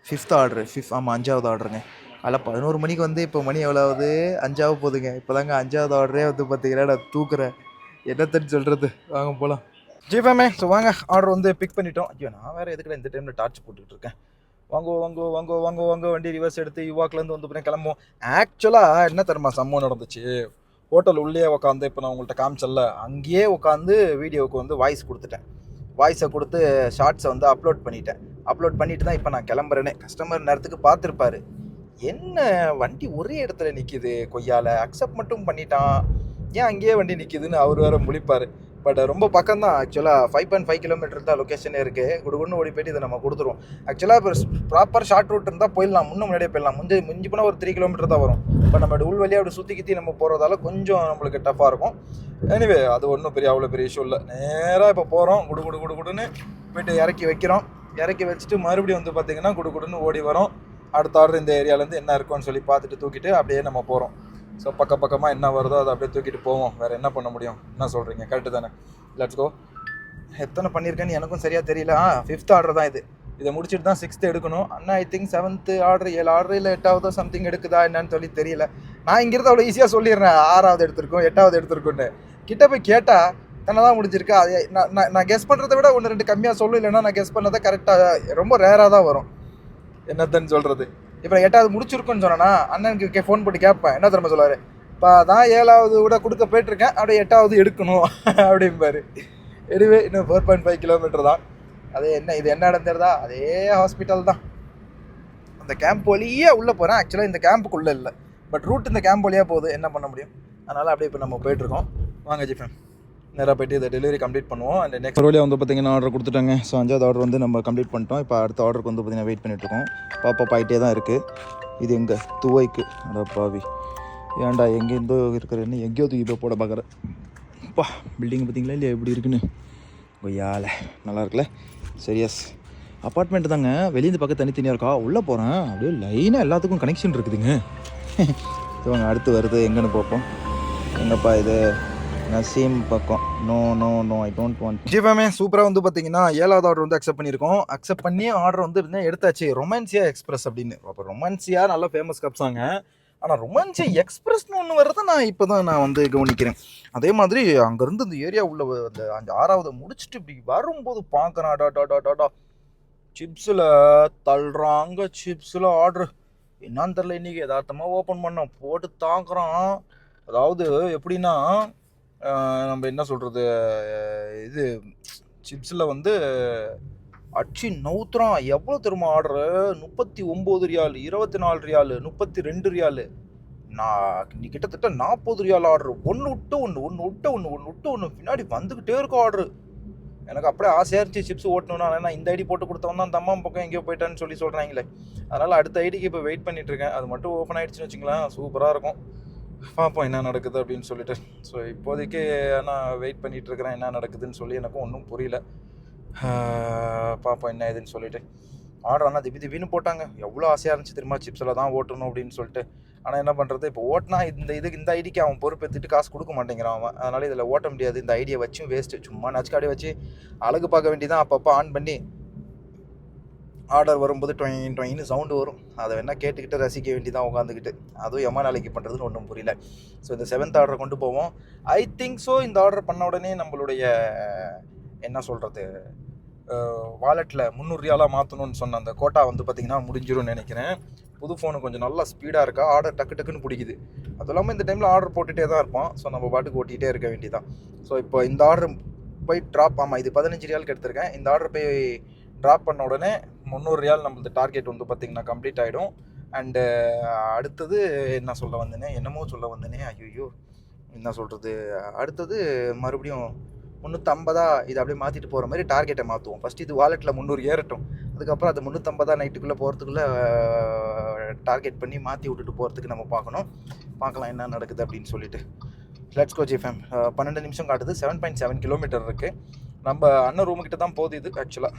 ஃபிஃப்த் ஆர்டரு ஃபிஃப்த் ஆமாம் அஞ்சாவது ஆர்டருங்க அதில் பதினோரு மணிக்கு வந்து இப்போ மணி எவ்வளோவது? அஞ்சாவது போகுதுங்க இப்போ தாங்க அஞ்சாவது ஆர்டரே வந்து பார்த்தீங்கன்னா நான் தூக்குறேன். என்னத்தன்னு சொல்கிறது வாங்க போகலாம் ஜிஃபேமே ஸோ வாங்க ஆர்டர் வந்து பிக் பண்ணிட்டோம். ஐயோ நான் வேறு எதுக்கடா இந்த டைமில் டார்ச் போட்டுக்கிட்டு இருக்கேன்? வாங்கோ வாங்கோ வாங்கோ வாங்கோ வாங்கோ வண்டி ரிவர்ஸ் எடுத்து யுவாக்லேருந்து வந்து அப்புறம் கிளம்புவோம். ஆக்சுவலாக என்ன தெரியுமா சம்பவம் நடந்துச்சு? ஹோட்டல் உள்ளே உட்காந்து இப்போ நான் உங்கள்கிட்ட காமிச்சல அங்கேயே உட்காந்து வீடியோவுக்கு வந்து வாய்ஸ் கொடுத்துட்டேன். வாய்ஸை கொடுத்து ஷார்ட்ஸை வந்து அப்லோட் பண்ணிட்டேன். அப்லோட் பண்ணிட்டு தான் இப்போ நான் கிளம்புறேனே. கஸ்டமர் நேரத்துக்கு பார்த்துருப்பாரு. என்ன வண்டி ஒரே இடத்துல நிற்கிது கொய்யால. அக்செப்ட் மட்டும் பண்ணிட்டான். ஏன் அங்கேயே வண்டி நிற்கிதுன்னு அவர் வேற முழிப்பார். பட் ரொம்ப பக்கம் தான் ஆக்சுவலாக ஃபைவ் பாயிண்ட் ஃபைவ் கிலோமீட்டர் தான் லொக்கேஷனே இருக்குது குடுகுன்னு ஓடி போயிட்டு இதை நம்ம கொடுத்துருவோம். ஆக்சுவலாக இப்போ ப்ராப்பர் ஷார்ட் ரூட் இருந்தால் போயிடலாம். முன்னும் முன்னாடியே போயிடலாம். முந்தி மிஞ்சி போனால் ஒரு த்ரீ கிலோமீட்டர் தான் வரும். இப்போ நம்ம உள் வழியாக அப்படி சுற்றி கித்தி நம்ம போகிறதால கொஞ்சம் நம்மளுக்கு டஃப்பாக இருக்கும். எனிவே அது ஒன்றும் பெரிய அவ்வளோ பெரிய இஷ்யூ இல்லை. நேராக இப்போ போகிறோம் குடு குடு குடு குடுன்னு போயிட்டு இறக்கி வைக்கிறோம். இறக்கி வச்சுட்டு மறுபடியும் வந்து பார்த்தீங்கன்னா குடு குடுன்னு ஓடி வரோம். அடுத்த ஆர்டர் இந்த ஏரியாலேருந்து என்ன இருக்கும்னு சொல்லி பார்த்துட்டு தூக்கிட்டு அப்படியே நம்ம போகிறோம் ஸோ பக்க பக்கமாக என்ன வருதோ அதை அப்படியே தூக்கிட்டு போவோம். வேறு என்ன பண்ண முடியும்? என்ன சொல்கிறீங்க கரெக்டு தானே? லெட்ஸ் கோ எத்தனை பண்ணியிருக்கேன்னு எனக்கும் சரியாக தெரியல. ஆ ஃபிஃப்த் ஆர்டர் தான் இது. இதை முடிச்சுட்டு தான் சிக்ஸ்த்து எடுக்கணும். அண்ணா ஐ திங்க் செவன்த்து ஆர்டர் ஏழு ஆர்டர் இல்லை எட்டாவதோ சம்திங் எடுக்குதா என்னன்னு சொல்லி தெரியல. நான் இங்கிருந்து அவ்வளோ ஈஸியாக சொல்லிடுறேன். ஆறாவது எடுத்திருக்கோம் எட்டாவது எடுத்திருக்கோன்னு கிட்ட போய் கேட்டால் தன்னை தான் முடிஞ்சிருக்கு. அது நான் நான் நான் கெஸ் பண்ணுறத விட ஒன்று ரெண்டு கம்மியாக சொல்லும் இல்லைன்னா நான் கெஸ் பண்ணதை கரெக்டாக ரொம்ப ரேராக தான் வரும். என்னத்தன்னு சொல்கிறது இப்போ எட்டாவது முடிச்சிருக்குன்னு சொன்னேன்னா அண்ணனுக்கு ஃபோன் போட்டு கேட்பேன். என்ன தெரியுமா சொல்லுவார்? இப்போ தான் ஏழாவது கூட கொடுக்க போயிட்டுருக்கேன். அப்படியே எட்டாவது எடுக்கணும். அப்படிம்பாரு. எனிவே இன்னும் ஃபோர் பாயிண்ட் ஃபைவ் கிலோமீட்டர் தான். அது என்ன இது என்ன இடம் தெரியுதா? அதே ஹாஸ்பிட்டல் தான். அந்த கேம்ப் வழியே உள்ளே போகிறேன் ஆக்சுவலாக இந்த கேம்புக்குள்ளே இல்லை. பட் ரூட் இந்த கேம்ப் வழியாக போகுது. என்ன பண்ண முடியும்? அதனால் அப்படியே இப்போ நம்ம போயிட்டுருக்கோம். வாங்க ஜிஃபன் நேராக போயிட்டு இதை டெலிவரி கம்ப்ளீட் பண்ணுவோம். அண்ட் நெக்ஸ்ட் வழியாக வந்து பார்த்தீங்கன்னா ஆர்டர் கொடுத்துட்டாங்க. ஸோ அஞ்சாவது ஆர்டர் வந்து நம்ம கம்ப்ளீட் பண்ணிட்டோம். இப்போ அடுத்த ஆர்டருக்கு வந்து பார்த்தீங்கன்னா வெயிட் பண்ணிட்டுருக்கோம் பாப்பா ஆகிட்டே தான் இருக்குது இது எங்கே? துவைக்கு. அட பாவி. ஏன்டா எங்கேருந்தோ இருக்கிறேன்னு எங்கேயோ தூக்கி போய் போட பார்க்குறேன் அப்பா பில்டிங் பார்த்தீங்களா இல்லையா? எப்படி இருக்குன்னு? கொய்யால நல்லா இருக்குல்ல? சரியஸ் அப்பார்ட்மெண்ட் தாங்க. வெளியேந்து பக்கம் தனித்தனியாக இருக்கா? உள்ளே போகிறேன் அப்படியே லைனாக எல்லாத்துக்கும் கனெக்ஷன் இருக்குதுங்க. இவங்க அடுத்து வருது எங்கன்னு பார்ப்போம். எங்கப்பா இது? நசீம் பக்கம். No no no I don't want ஜிஃபேமே சூப்பராக வந்து பார்த்தீங்கன்னா ஏழாவது ஆர்டர் வந்து அக்செப்ட் பண்ணியிருக்கோம். அக்செப்ட் பண்ணி ஆர்டர் வந்து எடுத்தாச்சு? ரொமான்சியா எக்ஸ்பிரஸ் அப்படின்னு. அப்போ ரொமான்சியா நல்ல ஃபேமஸ் கப்ஸாங்க ஆனால் ரொமான்சியா எக்ஸ்பிரஸ்னு ஒன்று வர்றதை நான் இப்போ தான் நான் வந்து கவனிக்கிறேன். அதே மாதிரி அங்கேருந்து இந்த ஏரியா உள்ள அந்த அந்த ஆறாவது முடிச்சுட்டு இப்படி வரும்போது பார்க்கணும். டா டா டா டாடா சிப்ஸில் தள்ளுறாங்க சிப்ஸில் ஆர்டர் என்னன்னு தெரில இன்றைக்கி யதார்த்தமாக ஓப்பன் பண்ணோம். போட்டு தாக்குறோம் அதாவது எப்படின்னா நம்ம என்ன சொல்கிறது இது சிப்ஸில் வந்து அச்சு நவுத்துறான். எவ்வளோ தெரியுமா ஆர்டரு முப்பத்தி ஒம்பது ரியால் இருபத்தி நாலு ரியாலு முப்பத்தி ரெண்டு ரியாலு. நான் நீ கிட்டத்தட்ட நாற்பது ரியால் ஆர்டர் ஒன்று விட்டு ஒன்று ஒன்று விட்டு ஒன்று ஒன்று விட்டு ஒன்று பின்னாடி வந்துக்கிட்டே இருக்கும் ஆர்டரு எனக்கு அப்படியே ஆசையாக இருந்துச்சு சிப்ஸ் ஓட்டணும்னா. ஏன்னா இந்த ஐடி போட்டு கொடுத்தவன் தான் அந்த அம்மா பக்கம் எங்கேயோ போயிட்டான்னு சொல்லி சொல்கிறாங்களே அதனால் அடுத்த ஐடிக்கு இப்போ வெயிட் பண்ணிகிட்ருக்கேன் இருக்கேன். அது மட்டும் ஓப்பன் ஆகிடுச்சின்னு வச்சுங்களேன் சூப்பராக இருக்கும். பார்ப்போம் என்ன நடக்குது அப்படின்னு சொல்லிட்டு. ஸோ இப்போதைக்கு ஆனால் வெயிட் பண்ணிகிட்டு இருக்கிறேன் என்ன நடக்குதுன்னு சொல்லி எனக்கும் ஒன்றும் புரியல. பார்ப்போம் என்ன இதுன்னு சொல்லிட்டு. ஆர்டர் ஆனால் திபி திபின்னு போட்டாங்க. எவ்வளோ ஆசையாக இருந்துச்சு தெரியுமா? சிப்ஸில் தான் ஓட்டணும் அப்படின்னு சொல்லிட்டு. ஆனால் என்ன பண்ணுறது இப்போ ஓட்டினா இந்த இதுக்கு இந்த ஐடிக்கு அவன் பொறுப்பேற்றுட்டு காசு கொடுக்க மாட்டேங்கிறான் அவன். அதனால் இதில் ஓட்ட முடியாது. இந்த ஐடியை வச்சும் வேஸ்ட்டு சும்மா நச்சுக்காடி வச்சு அழகு பார்க்க வேண்டியதான் அப்பப்போ ஆன் பண்ணி ஆர்டர் வரும்போது டொயின் டொயின்னு சவுண்டு வரும். அதை வேணால் கேட்டுக்கிட்டு ரசிக்க வேண்டிதான் உட்காந்துக்கிட்டு அதுவும் எம்மா நாளைக்கு பண்ணுறதுன்னு ஒன்றும் புரியல. ஸோ இந்த செவன்த் ஆர்டர் கொண்டு போவோம். ஐ திங்க் ஸோ இந்த ஆர்டர் பண்ண உடனே நம்மளுடைய என்ன சொல்கிறது வாலெட்டில் முந்நூறுரியாலாம் மாற்றணும்னு சொன்ன அந்த கோட்டா வந்து பார்த்திங்கன்னா முடிஞ்சிரும்னு நினைக்கிறேன். புது ஃபோனு கொஞ்சம் நல்லா ஸ்பீடாக இருக்கா? ஆர்டர் டக்கு டக்குன்னு பிடிக்குது. அதுவும் இல்லாமல் இந்த டைமில் ஆர்டர் போட்டுகிட்டே தான் இருப்பான் ஸோ நம்ம பாட்டுக்கு ஓட்டிகிட்டே இருக்க வேண்டியதான் ஸோ இப்போ இந்த ஆர்டர் போய் ட்ராப் ஆமாம் இது பதினஞ்சு ரியாலுக்கு எடுத்திருக்கேன். இந்த ஆர்டர் போய் ட்ராப் பண்ண உடனே முந்நூறு ரியால் நம்மளது டார்கெட் வந்து பார்த்திங்கன்னா கம்ப்ளீட் ஆகிடும் அண்டு uh, அடுத்தது என்ன சொல்ல வந்தேனே என்னமோ சொல்ல வந்தேனே ஐயோ என்ன சொல்கிறது அடுத்தது மறுபடியும் முந்நூற்றம்பதா இதை அப்படியே மாற்றிட்டு போகிற மாதிரி டார்கெட்டை மாற்றுவோம் ஃபஸ்ட் இது வாலெட்டில் முந்நூறு ஏறட்டும். அதுக்கப்புறம் அது முந்நூற்றம்பதா நைட்டுக்குள்ளே போகிறதுக்குள்ளே டார்கெட் uh, பண்ணி மாற்றி விட்டுட்டு போகிறதுக்கு நம்ம பார்க்கணும். பார்க்கலாம் என்ன நடக்குது அப்படின்னு சொல்லிட்டு. லெட்ஸ் கோ ஜிஃபேம் பன்னெண்டு நிமிஷம் காட்டுது. செவன் பாயிண்ட் செவன் கிலோமீட்டர் இருக்குது நம்ம அண்ணன் ரூமுக்கிட்ட தான் போகுது இது ஆக்சுவலாக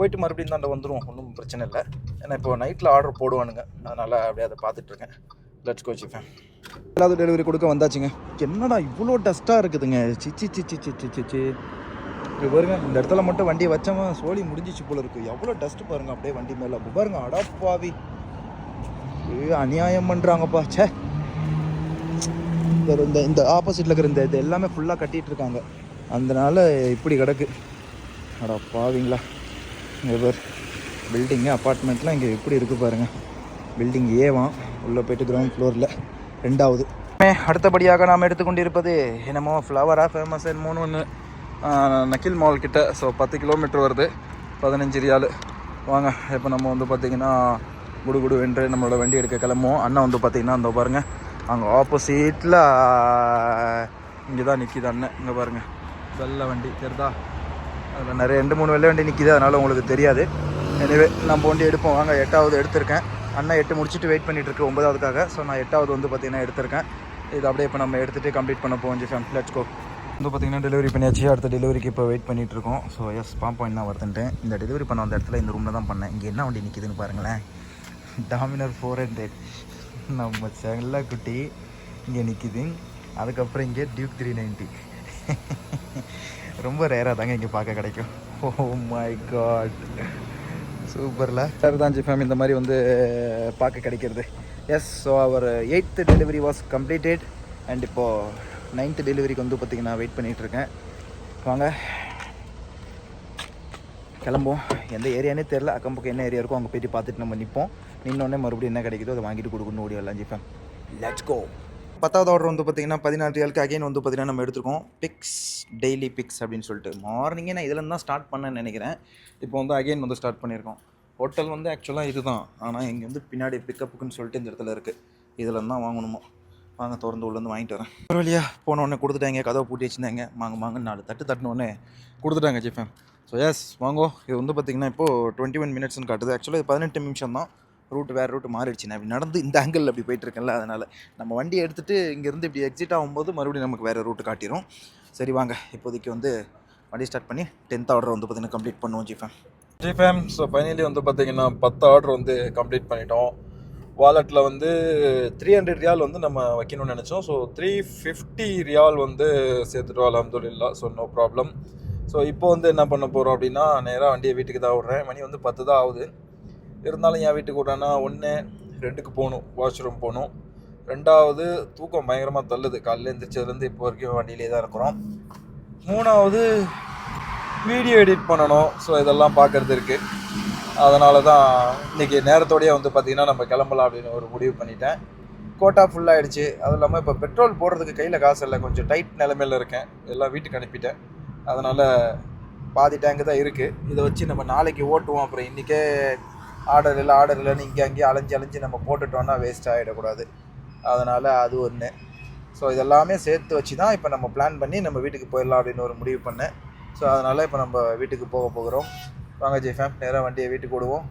போயிட்டு மறுபடியும் தான் வந்துடுவோம் ஒன்றும் பிரச்சனை இல்லை. ஏன்னா இப்போ நைட்டில் ஆர்டர் போடுவானுங்க. அதனால் அப்படியே அதை பார்த்துட்ருக்கேன் லெட்ஸ் கோ ஜிஃபேம் ஏழாவது டெலிவரி கொடுக்க வந்தாச்சுங்க. என்னடா இவ்வளோ டஸ்ட்டாக இருக்குதுங்க. சிச்சி சிச்சி சிச்சி சிச்சி இது பாருங்க இந்த இடத்துல மட்டும் வண்டியை வச்சோமா சோழி முடிஞ்சிச்சு போல இருக்கு. எவ்வளோ டஸ்ட் பாருங்க அப்படியே வண்டி மேலே. பாருங்க அடப்பாவி அநியாயம் பண்ணுறாங்கப்பா ச்சே. இந்த இந்த ஆப்போசிட்டில் இருக்கிற இந்த இது எல்லாமே ஃபுல்லாக கட்டிகிட்டு இருக்காங்க. அதனால இப்படி கிடக்கு. அடப்பாவிங்களா பாவிங்களா பில்டிங்கு அப்பார்ட்மெண்ட்லாம் இங்கே எப்படி இருக்குது பாருங்கள் பில்டிங் ஏவான் உள்ளே போயிட்டு கிரவுண்ட் ஃப்ளோரில் ரெண்டாவது. அடுத்தபடியாக நாம் எடுத்துக்கொண்டிருப்பது என்னமோ ஃப்ளவராக ஃபேமஸ் என்னமோன்னு ஒன்று நக்கில் மால் கிட்ட. ஸோ பத்து கிலோமீட்டர் வருது. பதினஞ்சு ரியால் வாங்க இப்போ நம்ம வந்து பார்த்திங்கன்னா குடு குடு வென்று நம்மளோட வண்டி எடுக்க கிளம்புவோம். அண்ணன் வந்து பார்த்திங்கன்னா அந்த பாருங்கள் அங்கே ஆப்போசிட்டில் இங்கே தான் நிற்கிது அண்ணன். இங்கே பாருங்கள் வெள்ளை வண்டி தெரிதா அதில் நிறைய ரெண்டு மூணு வெள்ளை வண்டி நிற்கிது அதனால் உங்களுக்கு தெரியாது. எனவே நம்ம வண்டி எடுப்போம். வாங்க எட்டாவது எடுத்திருக்கேன். அண்ணா எட்டு முடிச்சுட்டு வெயிட் பண்ணிகிட்டு இருக்கு ஒன்பதாவதுக்காக. ஸோ நான் எட்டாவது வந்து பார்த்தீங்கன்னா எடுத்திருக்கேன். இது அப்படியே இப்போ நம்ம எடுத்துகிட்டு கம்ப்ளீட் பண்ண போவோம் ஜிஃபேம் லெட்ஸ் கோ வந்து பார்த்தீங்கன்னா டெலிவரி பண்ணியாச்சு. அடுத்த டெலிவரிக்கு இப்போ வெயிட் பண்ணிகிட்ருக்கோம் இருக்கோம் ஸோ எஸ் பாம் பாயிண்ட் தான் வருதுன்ட்டேன் இந்த டெலிவரி பண்ண அந்த இடத்துல இந்த ரூமில் தான் பண்ணேன். இங்கே என்ன வண்டி நிற்கிதுன்னு பாருங்களேன். டாமினர் ஃபோர் ஹண்ட்ரட் நம்ம செல்ல குட்டி இங்கே நிற்கிது அதுக்கப்புறம் இங்கே டியூக் த்ரீ நைன்ட்டி ரொம்ப ரேராக தாங்க இங்கே பார்க்க கிடைக்கும். ஓ மை காட் சூப்பரில். சரதாஞ்சி ஃபேம் இந்த மாதிரி வந்து பார்க்க கிடைக்கிறது. Yes so our eighth delivery was completed and இப்போது நைன்த்து டெலிவரிக்கு வந்து பார்த்திங்கன்னா வெயிட் பண்ணிகிட்ருக்கேன் வாங்க. கிளம்புவோம். எந்த ஏரியானே தெரில அக்கம் பக்கம் என்ன ஏரியா இருக்கோ அங்கே போயிட்டு பார்த்துட்டு நம்ம நிற்போம் நின்னோடனே மறுபடியும் என்ன கிடைக்குதோ அதை வாங்கிட்டு கொடுக்கணும் ஓடி வரலாம் ஜிப்பேன் லெட்ஸ் கோ பத்தாவது ஆர்டர் வந்து பார்த்திங்கன்னா பதினாறு ஏழுக்கு அகைன் வந்து பார்த்திங்கன்னா நம்ம எடுத்துருக்கோம். பிக்ஸ் டெய்லி பிக்ஸ் அப்படின்னு சொல்லிட்டு. மார்னிங்கே நான் இதில் தான் ஸ்டார்ட் பண்ணேன்னு நினைக்கிறேன். இப்போ வந்து அகைன் வந்து ஸ்டார்ட் பண்ணியிருக்கோம். ஹோட்டல் வந்து ஆக்சுவலாக இதுதான். ஆனால் இங்கே வந்து பின்னாடி பிக்கப்புக்குன்னு சொல்லிட்டு இந்த இடத்துல இருக்குது இதில் தான் வாங்கணுமோ? வாங்க திறந்து உள்ளேருந்து வாங்கிட்டு வரேன். ஒரு வழியாக போன உடனே கொடுத்துட்டாங்க. கதவை பூட்டி வச்சுருந்தாங்க. வாங்க வாங்க நாலு தட்டு தட்டினோடனே கொடுத்துட்டாங்க ஜிஃபேம் ஸோ எஸ் வாங்கோ. இது வந்து பார்த்திங்கன்னா இப்போது டுவெண்ட்டி ஒன் மினிட்ஸ்னு காட்டுது. ஆக்சுவலாக இது பதினெட்டு நிமிஷம் தான் ரூட் வேறு ரூட் மாறிடுச்சு நான் இப்படி நடந்து இந்த ஆங்கிள் அப்படி போயிட்டு இருக்கேன்ல அதனால் நம்ம வண்டியை எடுத்துகிட்டு இங்கேருந்து இப்படி எக்ஸிட் ஆகும்போது மறுபடியும் நமக்கு வேறு ரூட்டு காட்டிடும் சரி வாங்க. இப்போதைக்கு வந்து வண்டி ஸ்டார்ட் பண்ணி டென்த் ஆர்டர் வந்து பார்த்திங்கன்னா கம்ப்ளீட் பண்ணுவோம் ஜிஃபேம் ஜிஃபேம் ஸோ ஃபைனலி வந்து பார்த்திங்கன்னா பத்து ஆர்டர் வந்து கம்ப்ளீட் பண்ணிட்டோம். வாலெட்டில் வந்து த்ரீ ஹண்ட்ரட் ரியால் வந்து நம்ம வைக்கணும்னு நினச்சோம். ஸோ த்ரீ ஃபிஃப்டி ரியால் வந்து சேர்த்துட்டோம் அலமதுல்லா ஸோ நோ ப்ராப்ளம் ஸோ இப்போ வந்து என்ன பண்ண போகிறோம் அப்படின்னா நேராக வண்டியை வீட்டுக்கு தான் விட்றேன். மணி வந்து பத்து தான் ஆகுது. இருந்தாலும் என் வீட்டுக்கு விட்டானா ஒன்று ரெண்டுக்கு போகணும் வாஷ்ரூம் போகணும். ரெண்டாவது தூக்கம் பயங்கரமாக தள்ளுது. காலையில் எழுந்திரிச்சதுலேருந்து இப்போ வரைக்கும் வண்டியிலே தான் இருக்கிறோம். மூணாவது வீடியோ எடிட் பண்ணணும். ஸோ இதெல்லாம் பார்க்குறது இருக்குது அதனால தான் இன்றைக்கி நேரத்தோடயே வந்து பார்த்திங்கன்னா நம்ம கிளம்பலாம் அப்படின்னு ஒரு முடிவு பண்ணிட்டேன். கோட்டா ஃபுல்லாகிடுச்சு அதுவும் இல்லாமல் இப்போ பெட்ரோல் போடுறதுக்கு கையில் காசு இல்லை. கொஞ்சம் டைட் நிலமையில் இருக்கேன். எல்லாம் வீட்டுக்கு அனுப்பிட்டேன். அதனால் பாதி டேங்கு தான் இருக்குது இதை வச்சு நம்ம நாளைக்கு ஓட்டுவோம். அப்புறம் இன்றைக்கே ஆர்டர் இல்லை ஆர்டர் இல்லைன்னு இங்கே அங்கேயே அலைஞ்சு அலைஞ்சு நம்ம போட்டுட்டோன்னா வேஸ்ட் ஆகிடக்கூடாது அதனால் அது ஒன்று ஸோ இதெல்லாமே சேர்த்து வச்சு தான் இப்போ நம்ம பிளான் பண்ணி நம்ம வீட்டுக்கு போயிடலாம் அப்படின்னு ஒரு முடிவு பண்ணேன். ஸோ அதனால் இப்போ நம்ம வீட்டுக்கு போக போகிறோம். வாங்க ஜி ஃபேம் நேராக வண்டியை வீட்டுக்கு விடுவோம்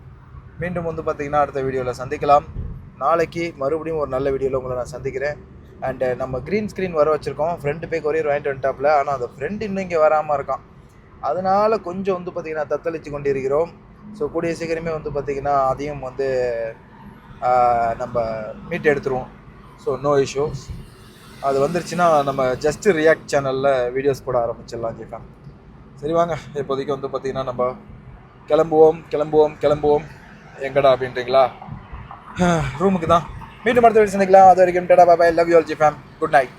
மீண்டும் வந்து பார்த்திங்கன்னா அடுத்த வீடியோவில் சந்திக்கலாம். நாளைக்கு மறுபடியும் ஒரு நல்ல வீடியோவில் உங்களை நான் சந்திக்கிறேன். அண்டு நம்ம க்ரீன் ஸ்க்ரீன் வர வச்சுருக்கோம். ஃப்ரெண்டு போய் கொரியர் வாங்கிட்டு வந்துட்டாப்புல. ஆனால் அந்த ஃப்ரெண்டு இன்னும் இங்கே வராமல் இருக்கான். அதனால் கொஞ்சம் வந்து பார்த்திங்கன்னா தத்தளித்து கொண்டிருக்கிறோம். ஸோ கூடிய சீக்கிரமே வந்து பார்த்திங்கன்னா அதையும் வந்து நம்ம மீட் எடுத்துருவோம். ஸோ நோ இஷ்யூஸ் அது வந்துருச்சுன்னா நம்ம ஜஸ்ட் ரியாக்ட் சேனலில் வீடியோஸ் போட ஆரம்பிச்சிடலாம் ஜிஃபேம் சரி வாங்க. இப்போதைக்கு வந்து பார்த்திங்கன்னா நம்ம கிளம்புவோம் கிளம்புவோம் கிளம்புவோம். எங்கடா அப்படின்றீங்களா? ரூமுக்கு தான். மீண்டும் அடுத்த வீடு சந்திக்கலாம். அது வரைக்கும் tata bye bye love you all G fam good night